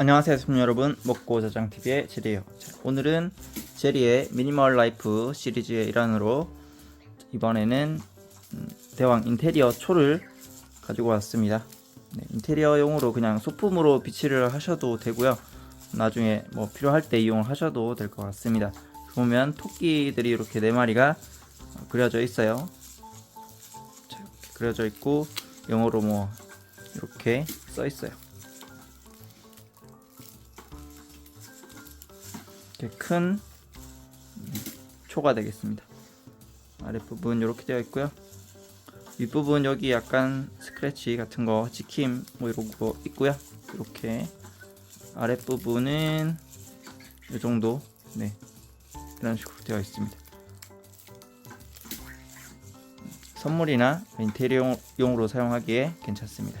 안녕하세요 시청자 여러분. 먹고 자장TV의 제리예요. 자, 오늘은 제리의 미니멀 라이프 시리즈의 일환으로 이번에는 음, 대왕 인테리어 초를 가지고 왔습니다. 네, 인테리어용으로 그냥 소품으로 비치를 하셔도 되고요. 나중에 뭐 필요할 때 이용을 하셔도 될 것 같습니다. 보면 토끼들이 이렇게 네 마리가 어, 그려져 있어요. 그려져 있고 영어로 뭐 이렇게 써 있어요 이렇게 큰 초가 되겠습니다. 아랫부분 이렇게 되어 있고요. 윗부분 여기 약간 스크래치 같은 거 지킴 뭐 이런 거 있고요. 이렇게 아랫부분은 이 정도 네 이런 식으로 되어 있습니다. 선물이나 인테리어용으로 사용하기에 괜찮습니다.